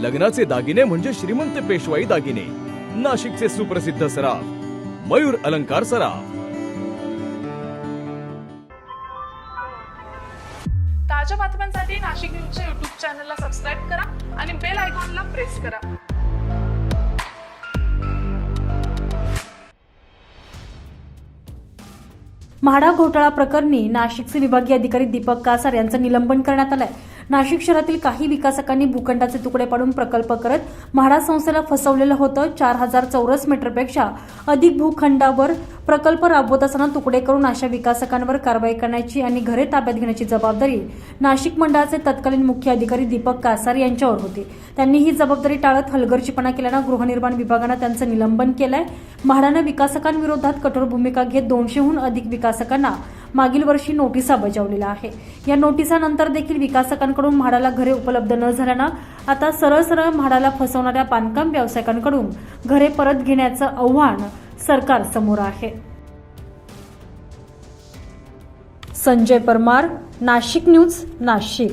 लग्नाचे दागिने म्हणजे श्रीमंत पेशवाई दागिने. नाशिकचे सुप्रसिद्ध सराफ मयूर अलंकार सराफ. ताज्या बातम्यांसाठी नाशिक न्यूजच्या युट्यूब चॅनलला सबस्क्राईब करा आणि बेल आयकॉनला प्रेस करा. म्हाडा घोटाळा प्रकरणी नाशिकचे विभागीय अधिकारी दीपक कासार यांचं निलंबन करण्यात आलंय. नाशिक शहरातील काही विकासकांनी भूखंडाचे तुकडे पाडून प्रकल्प करत म्हाडा संस्थेला फसवलेलं होतं. चार हजार चौरस मीटरपेक्षा अधिक भूखंडावर प्रकल्प राबवत असताना तुकडे करून अशा विकासकांवर कारवाई करण्याची आणि घरे ताब्यात घेण्याची जबाबदारी नाशिक मंडळाचे तत्कालीन मुख्य अधिकारी दीपक कासार यांच्यावर होती. त्यांनी ही जबाबदारी टाळत हलगर्जीपणा केल्यानं गृहनिर्माण विभागानं त्यांचं निलंबन केलंय. म्हाडानं विकासकांविरोधात कठोर भूमिका घेत दोनशेहून अधिक विकासकांना मागील वर्षी नोटिसा बजावलेल्या आहे या नोटिसानंतर देखील विकासकांकडून म्हाडाला घरे उपलब्ध न झाल्यानं आता सरळ सरळ म्हाडाला फसवणाऱ्या बांधकाम व्यावसायिकांकडून घरे परत घेण्याचं आव्हान सरकार समोर आहे. संजय परमार नाशिक न्यूज नाशिक.